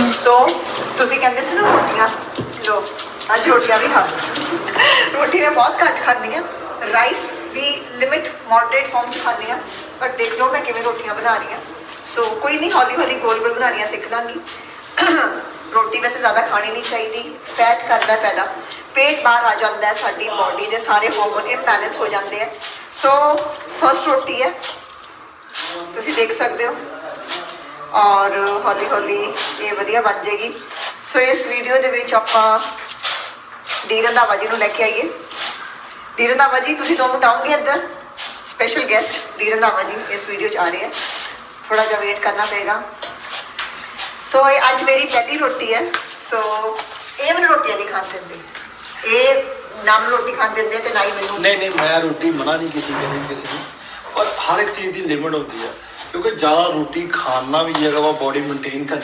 ਸੋ, ਤੁਸੀਂ ਕਹਿੰਦੇ ਸੀ ਨਾ ਰੋਟੀਆਂ ਲੋ ਅੱਜ ਰੋਟੀਆਂ ਵੀ ਖਾ ਰੋਟੀ ਮੈਂ ਬਹੁਤ ਘੱਟ ਖਾਂਦੀ ਹਾਂ ਰਾਈਸ ਵੀ ਲਿਮਿਟ ਮੋਡਰੇਟ ਫਾਰਮ ਚ ਖਾਂਦੀ ਹਾਂ ਪਰ ਦੇਖ ਲਓ ਮੈਂ ਕਿਵੇਂ ਰੋਟੀਆਂ ਬਣਾ ਰਹੀ ਹਾਂ। ਸੋ, ਕੋਈ ਨਹੀਂ, ਹੌਲੀ ਹੌਲੀ ਗੋਲ ਗੋਲ ਬਣਾਉਣੀਆਂ ਸਿੱਖ ਲਾਂਗੀ। ਰੋਟੀ ਵੈਸੇ ਜ਼ਿਆਦਾ ਖਾਣੀ ਨਹੀਂ ਚਾਹੀਦੀ ਫੈਟ ਕਰਦਾ ਪੈਦਾ। ਪੇਟ ਬਾਹਰ ਆ ਜਾਂਦਾ ਹੈ, ਸਾਡੀ ਬਾਡੀ ਦੇ ਸਾਰੇ ਹਾਰਮੋਨ ਇੰਬੈਲੈਂਸ ਹੋ ਜਾਂਦੇ ਆ ਸੋ ਫਰਸਟ ਰੋਟੀ ਹੈ। ਤੁਸੀਂ ਦੇਖ ਸਕਦੇ ਹੋ। ਔਰ ਹੌਲੀ ਹੌਲੀ ਇਹ ਵਧੀਆ ਬਣ ਜਾਏਗੀ। ਸੋ ਇਸ ਵੀਡੀਓ ਦੇ ਵਿੱਚ ਆਪਾਂ ਡੀ ਰੰਧਾਵਾ ਜੀ ਨੂੰ ਲੈ ਕੇ ਆਈਏ। ਡੀ ਰੰਧਾਵਾ ਜੀ, ਤੁਸੀਂ ਦੋ ਮਿੰਟ ਇੱਧਰ? Special guest D Randhawa ji ਇਸ ਵੀਡੀਓ 'ਚ ਆ ਰਹੇ ਹੈ ਥੋੜਾ ਜਿਹਾ ਵੇਟ ਕਰਨਾ ਪਏਗਾ। ਸੋ ਇਹ ਅੱਜ ਮੇਰੀ ਪਹਿਲੀ ਰੋਟੀ ਹੈ। ਸੋ ਇਹ ਮੈਨੂੰ ਰੋਟੀਆਂ ਨਹੀਂ ਖਾਣ ਦਿੰਦੇ। ਇਹ ਨਾਮ ਰੋਟੀ ਖਾਣ ਦਿੰਦੇ ਤੇ ਨਾ ਹੀ ਮੈਨੂੰ ਨਹੀਂ ਨਹੀਂ, ਮੈਂ ਰੋਟੀ ਮਨਾ ਨਹੀਂ ਕੀਤੀ ਕਦੇ ਕਿਸੇ ਨੂੰ। ਪਰ ਹਰ ਇੱਕ ਚੀਜ਼ ਦੀ ਲਿਮਿਟ ਹੁੰਦੀ ਹੈ। ਕਿਉਂਕਿ ਜ਼ਿਆਦਾ ਰੋਟੀ ਖਾਣਾ ਵੀ ਜਿਹੜਾ ਵਾ ਬੋਡੀ ਮੇਨਟੇਨ ਕਰਨੀ